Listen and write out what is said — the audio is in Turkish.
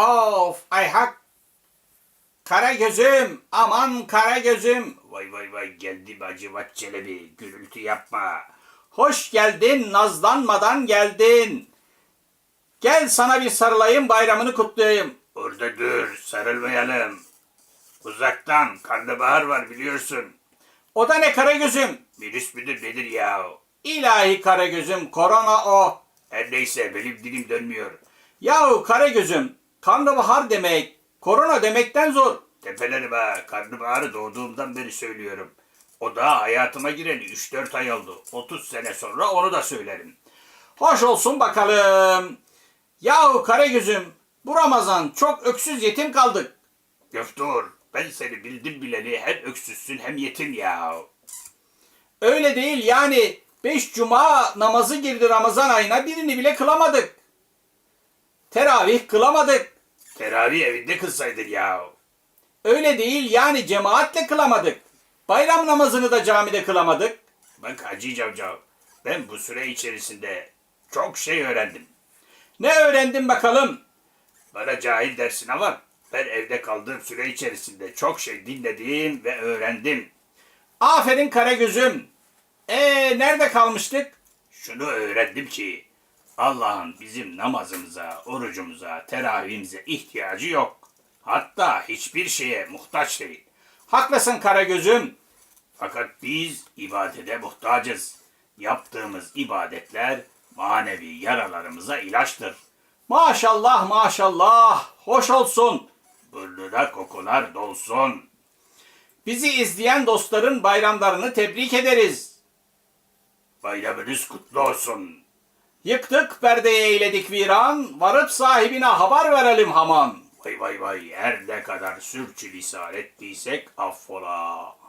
Of ay hak. Kara gözüm aman kara gözüm. Vay vay vay geldi Hacivat Çelebi gürültü yapma. Hoş geldin nazlanmadan geldin. Gel sana bir sarılayım bayramını kutlayayım. Orada dur sarılmayalım. Uzaktan karnabahar var biliyorsun. O da ne kara gözüm? Virüs müdür nedir ya? İlahi kara gözüm korona o. Her neyse benim dilim dönmüyor. Yahu kara gözüm karnabahar demek korona demekten zor. Tepelerime karnabaharı doğduğumdan beri söylüyorum. O da hayatıma gireli 3-4 ay oldu. 30 sene sonra onu da söylerim. Hoş olsun bakalım. Yahu kara gözüm bu Ramazan çok öksüz yetim kaldık. Göftur ben seni bildim bileli hem öksüzsün hem yetim ya. Öyle değil yani beş cuma namazı girdi Ramazan ayına birini bile kılamadık. Teravih kılamadık. Teravih evinde kılsaydın ya. Öyle değil yani cemaatle kılamadık. Bayram namazını da camide kılamadık. Bak Hacı Cavcav ben bu süre içerisinde çok şey öğrendim. Ne öğrendin bakalım? Bana cahil dersin ama ben evde kaldığım süre içerisinde çok şey dinledim ve öğrendim. Aferin Karagöz'üm. Ee nerede kalmıştık? Şunu öğrendim ki Allah'ın bizim namazımıza, orucumuza, teravihimize ihtiyacı yok. Hatta hiçbir şeye muhtaç değil. Haklısın Karagöz'üm. Fakat biz ibadete muhtacız. Yaptığımız ibadetler manevi yaralarımıza ilaçtır. Maşallah maşallah. Hoş olsun. Burnuna kokular dolsun. Bizi izleyen dostların bayramlarını tebrik ederiz. Bayramınız kutlu olsun. Yıktık perdeyi eyledik viran, varıp sahibine haber verelim haman. Vay vay vay her ne kadar sürçülisan ettiysek affola.